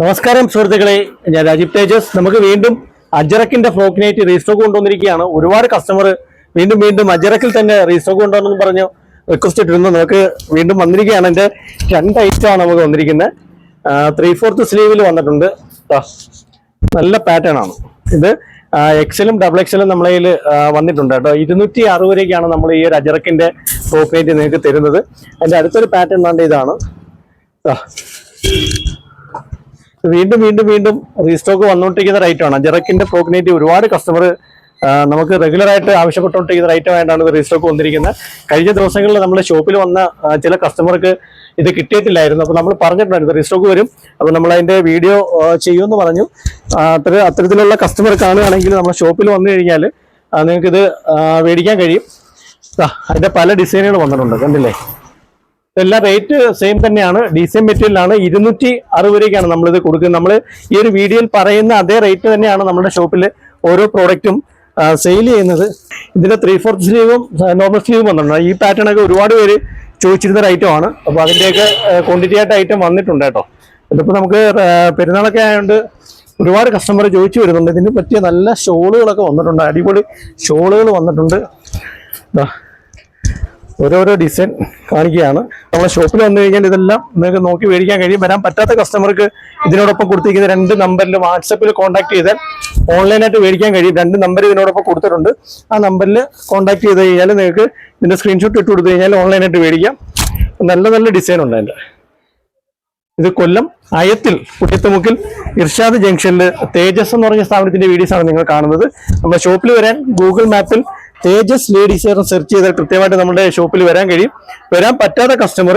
നമസ്കാരം സുഹൃത്തുക്കളെ. ഞാൻ രാജീവ് തേജസ്. നമുക്ക് വീണ്ടും അജറക്കിന്റെ ഫ്ലോക്കിനായിട്ട് റീസ്റ്റോക്ക് കൊണ്ടുവന്നിരിക്കുകയാണ്. ഒരുപാട് കസ്റ്റമർ വീണ്ടും വീണ്ടും അജറക്കിൽ തന്നെ റീസ്റ്റോക്ക് കൊണ്ടുവന്നു പറഞ്ഞു റിക്വസ്റ്റ് ഇട്ടിരുന്നു. നമുക്ക് വീണ്ടും വന്നിരിക്കുകയാണ്. എന്റെ രണ്ട് ഐറ്റമാണ് നമുക്ക് വന്നിരിക്കുന്നത്. ത്രീ ഫോർത്ത് സ്ലീവിൽ വന്നിട്ടുണ്ട്. നല്ല പാറ്റേൺ ആണ്. ഇത് എക്സലും ഡബിൾ എക്സലും നമ്മളെ കയ്യിൽ വന്നിട്ടുണ്ട് കേട്ടോ. ഇരുന്നൂറ്റി അറുപത് രൂപയ്ക്കാണ് നമ്മൾ ഈ ഒരു അജറക്കിന്റെ ഫ്ലോക്കിനായിട്ട് നിങ്ങൾക്ക് തരുന്നത്. എന്റെ അടുത്തൊരു പാറ്റേൺ വേണ്ട ഇതാണ്. വീണ്ടും വീണ്ടും വീണ്ടും റീസ്റ്റോക്ക് വന്നുകൊണ്ടിരിക്കുന്ന റൈറ്റ് ആണ്. ജെറക്കിന്റെ പ്രോഗ്നേറ്റ് ഒരുപാട് കസ്റ്റമർ നമുക്ക് റെഗുലർ ആയിട്ട് ആവശ്യപ്പെട്ടുകൊണ്ടിരിക്കുന്ന റൈറ്റ് ആയിട്ടാണ് ഇത് റീസ്റ്റോക്ക് വന്നിരിക്കുന്നത്. കഴിഞ്ഞ ദിവസങ്ങളിൽ നമ്മുടെ ഷോപ്പിൽ വന്ന ചില കസ്റ്റമർക്ക് ഇത് കിട്ടിയിട്ടില്ലായിരുന്നു. അപ്പോൾ നമ്മൾ പറഞ്ഞിട്ടുണ്ടായിരുന്നു റീസ്റ്റോക്ക് വരും. അപ്പോൾ നമ്മൾ അതിന്റെ വീഡിയോ ചെയ്യുമെന്ന് പറഞ്ഞു. അത്ര അത്തരത്തിലുള്ള കസ്റ്റമർ കാണുകയാണെങ്കിൽ നമ്മുടെ ഷോപ്പിൽ വന്നു കഴിഞ്ഞാൽ നിങ്ങൾക്ക് ഇത് മേടിക്കാൻ കഴിയും. അതിന്റെ പല ഡിസൈനുകൾ വന്നിട്ടുണ്ട്. കണ്ടില്ലേ? എല്ലാം റേറ്റ് സെയിം തന്നെയാണ്. ഡിസൈൻ മെറ്റീരിയലാണ് ഇരുന്നൂറ്റി അറുപത് രൂപയ്ക്കാണ് നമ്മളിത് കൊടുക്കുന്നത്. നമ്മൾ ഈ ഒരു വീഡിയോയിൽ പറയുന്ന അതേ റേറ്റ് തന്നെയാണ് നമ്മുടെ ഷോപ്പിൽ ഓരോ പ്രോഡക്റ്റും സെയിൽ ചെയ്യുന്നത്. ഇതിന്റെ ത്രീ ഫോർത്ത് സ്ലീവും നോർമൽ സ്ലീവും വന്നിട്ടുണ്ട്. ഈ പാറ്റേൺ ഒക്കെ ഒരുപാട് പേര് ചോദിച്ചിരുന്ന ഒരു ഐറ്റം ആണ്. അപ്പോൾ അതിന്റെയൊക്കെ ക്വാണ്ടിറ്റി ആയിട്ട് ഐറ്റം വന്നിട്ടുണ്ട് കേട്ടോ. ഇതിപ്പോൾ നമുക്ക് പെരുന്നാളൊക്കെ ആയതുകൊണ്ട് ഒരുപാട് കസ്റ്റമർ ചോദിച്ചു വരുന്നുണ്ട്. ഇതിന് പറ്റിയ നല്ല ഷോളുകളൊക്കെ വന്നിട്ടുണ്ട്. അടിപൊളി ഷോളുകൾ വന്നിട്ടുണ്ട്. ഓരോരോ ഡിസൈൻ കാണിക്കുകയാണ്. നമ്മളെ ഷോപ്പിൽ വന്നു കഴിഞ്ഞാൽ ഇതെല്ലാം നിങ്ങൾക്ക് നോക്കി മേടിക്കാൻ കഴിയും. വരാൻ പറ്റാത്ത കസ്റ്റമർക്ക് ഇതിനോടൊപ്പം കൊടുത്തിരിക്കുന്ന രണ്ട് നമ്പറിൽ വാട്സപ്പിൽ കോൺടാക്ട് ചെയ്താൽ ഓൺലൈനായിട്ട് മേടിക്കാൻ കഴിയും. രണ്ട് നമ്പർ ഇതിനോടൊപ്പം കൊടുത്തിട്ടുണ്ട്. ആ നമ്പറിൽ കോൺടാക്ട് ചെയ്ത് കഴിഞ്ഞാൽ നിങ്ങൾക്ക് ഇതിന്റെ സ്ക്രീൻഷോട്ട് ഇട്ട് കൊടുത്തു കഴിഞ്ഞാൽ ഓൺലൈനായിട്ട് മേടിക്കാം. നല്ല നല്ല ഡിസൈൻ ഉണ്ട് അതിന്റെ ഇത് കൊല്ലം അയത്തിൽ കുട്ടിത്തുമുക്കിൽ ഇർഷാദ് ജംഗ്ഷനിൽ തേജസ് എന്ന് പറഞ്ഞ സ്ഥാപനത്തിന്റെ വീഡിയോസാണ് നിങ്ങൾ കാണുന്നത്. നമ്മുടെ ഷോപ്പിൽ വരാൻ ഗൂഗിൾ മാപ്പിൽ തേജസ് ലേഡീസ് എന്ന് സെർച്ച് ചെയ്താൽ കൃത്യമായിട്ട് നമ്മുടെ ഷോപ്പിൽ വരാൻ കഴിയും. വരാൻ പറ്റാത്ത കസ്റ്റമർ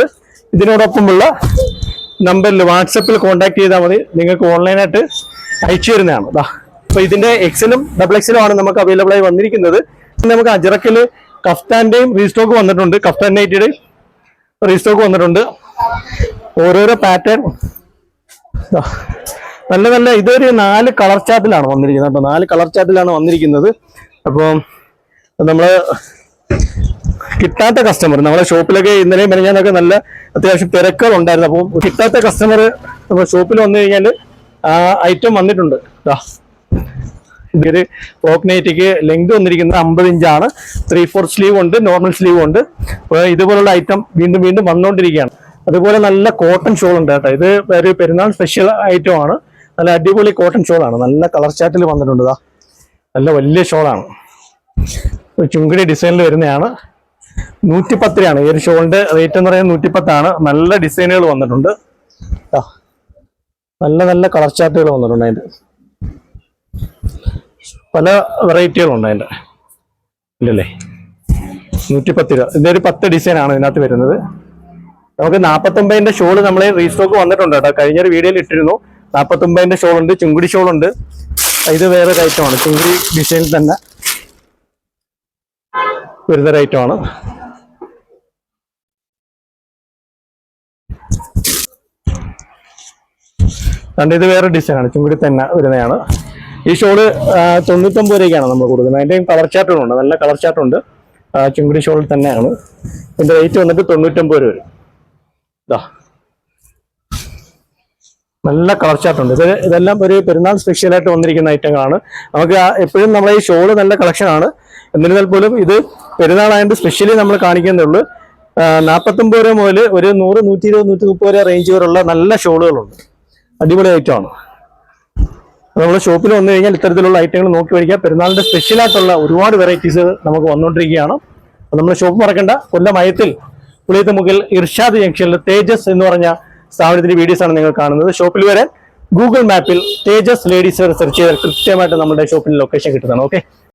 ഇതിനോടൊപ്പമുള്ള നമ്പറിൽ വാട്സപ്പിൽ കോൺടാക്ട് ചെയ്താൽ മതി. നിങ്ങൾക്ക് ഓൺലൈനായിട്ട് അയച്ചു തരുന്നതാണ്. അപ്പൊ ഇതിന്റെ എക്സലും ഡബിൾ എക്സലും ആണ് നമുക്ക് അവൈലബിൾ ആയി വന്നിരിക്കുന്നത്. നമുക്ക് അജറക്കിൽ കഫ്താന്റെയും റീസ്റ്റോക്ക് വന്നിട്ടുണ്ട്. കഫ്താൻ നൈറ്റിയുടെയും റീസ്റ്റോക്ക് വന്നിട്ടുണ്ട്. ഓരോരോ പാറ്റേൺ നല്ല നല്ല ഇതൊരു നാല് കളർ ചാർട്ടിലാണ് വന്നിരിക്കുന്നത്. കേട്ടോ നാല് കളർ ചാർട്ടിലാണ് വന്നിരിക്കുന്നത്. അപ്പോൾ നമ്മൾ കിട്ടാത്ത കസ്റ്റമർ നമ്മളെ ഷോപ്പിലൊക്കെ ഇന്നലെയും മെനഞ്ഞാന്നൊക്കെ നല്ല അത്യാവശ്യം തിരക്കുകൾ ഉണ്ടായിരുന്നു അപ്പോൾ കിട്ടാത്ത കസ്റ്റമർ നമ്മുടെ ഷോപ്പിൽ വന്നു കഴിഞ്ഞാൽ ആ ഐറ്റം വന്നിട്ടുണ്ട്. ഇതൊരു ഫ്രോക്ക് നൈറ്റിക്ക് ലെങ്ത് വന്നിരിക്കുന്നത് അമ്പത് ഇഞ്ചാണ് ത്രീ ഫോർ സ്ലീവ് ഉണ്ട് നോർമൽ സ്ലീവ് ഉണ്ട്. ഇതുപോലുള്ള ഐറ്റം വീണ്ടും വീണ്ടും വന്നുകൊണ്ടിരിക്കുകയാണ് അതുപോലെ നല്ല കോട്ടൺ ഷോൾ ഉണ്ട് കേട്ടോ. ഇത് ഒരു പെരുന്നാൾ സ്പെഷ്യൽ ഐറ്റം ആണ്. നല്ല അടിപൊളി കോട്ടൺ ഷോളാണ് നല്ല കളർ ചാറ്റിൽ വന്നിട്ടുണ്ട് നല്ല വലിയ ഷോളാണ് ചുങ്കിടി ഡിസൈനിൽ വരുന്നതാണ്. രൂപയാണ് ഈ ഒരു ഷോളിന്റെ റേറ്റ് എന്ന് പറയുന്നത് നൂറ്റിപ്പത്താണ്. നല്ല ഡിസൈനുകൾ വന്നിട്ടുണ്ട്. നല്ല നല്ല കളർ ചാർട്ടുകൾ വന്നിട്ടുണ്ട് അതിന്റെ പല വെറൈറ്റികളുണ്ട് അതിന്റെ ഇല്ലല്ലേ? നൂറ്റിപ്പത്ത് രൂപ. ഇതൊരു പത്ത് ഡിസൈനാണ് ഇതിനകത്ത് വരുന്നത്. നമുക്ക് നാപ്പത്തൊമ്പതിന്റെ ഷോൾ നമ്മളെ റീസ്റ്റോക്ക് വന്നിട്ടുണ്ട് കേട്ടോ. കഴിഞ്ഞൊരു വീഡിയോയിൽ ഇട്ടിരുന്നു. നാപ്പത്തൊമ്പതിന്റെ ഷോൾ ഉണ്ട് ചുങ്കുടി ഷോളുണ്ട്. ഇത് വേറെ ഐറ്റമാണ് ചുങ്കുടി ഡിസൈനിൽ തന്നെ. വരുന്ന ഐറ്റമാണ് കണ്ട് ഇത് വേറെ ഡിസൈനാണ് ചുമടി തന്നെ വരുന്നതാണ്. ഈ ഷോൾ തൊണ്ണൂറ്റൊമ്പത് രൂപയ്ക്കാണ് നമ്മൾ കൊടുക്കുന്നത്. അതിന്റെയും കളർ ചാർട്ടുകളുണ്ട് നല്ല കളർ ചാർട്ടുണ്ട് ചുങ്കുടി ഷോൾ തന്നെയാണ്. ഇതിന്റെ റേറ്റ് വന്നിട്ട് തൊണ്ണൂറ്റൊമ്പത് രൂപ വരും. ഇതാ നല്ല കളർ ചാർട്ടുണ്ട് ഇത് ഇതെല്ലാം ഒരു പെരുന്നാൾ സ്പെഷ്യൽ ആയിട്ട് വന്നിരിക്കുന്ന ഐറ്റങ്ങളാണ് നമുക്ക് എപ്പോഴും നമ്മളെ ഈ ഷോൾ നല്ല കളക്ഷൻ ആണ്. എന്നിരുന്നാൽ പോലും ഇത് പെരുന്നാളായതുകൊണ്ട് സ്പെഷ്യലി നമ്മൾ കാണിക്കുന്നേ ഉള്ളൂ. നാൽപ്പത്തൊമ്പത് രൂപ മുതൽ ഒരു നൂറ് നൂറ്റി ഇരുപത് നൂറ്റി മുപ്പത് രൂപ റേഞ്ച് വരെയുള്ള നല്ല ഷോളുകളുണ്ട് അടിപൊളി ഐറ്റമാണ് നമ്മൾ ഷോപ്പിൽ വന്നു കഴിഞ്ഞാൽ ഇത്തരത്തിലുള്ള ഐറ്റങ്ങൾ നോക്കി മേടിക്കുക പെരുന്നാളിന്റെ സ്പെഷ്യലായിട്ടുള്ള ഒരുപാട് വെറൈറ്റീസ് നമുക്ക് വന്നുകൊണ്ടിരിക്കുകയാണ് നമ്മൾ ഷോപ്പ് മറക്കണ്ട. കൊല്ലം അയത്തിൽ പുളിയത്തുമുക്കിൽ ഇർഷാദ് ജംഗ്ഷനിൽ തേജസ് എന്ന് പറഞ്ഞ സ്ഥാപനത്തിന്റെ വീഡിയോസ് ആണ് നിങ്ങൾ കാണുന്നത്. ഷോപ്പിൽ വരാൻ ഗൂഗിൾ മാപ്പിൽ തേജസ് ലേഡീസ് സെർച്ച് ചെയ്താൽ കൃത്യമായിട്ട് നമ്മുടെ ഷോപ്പിന്റെ ലൊക്കേഷൻ കിട്ടുന്നതാണ് ഓക്കെ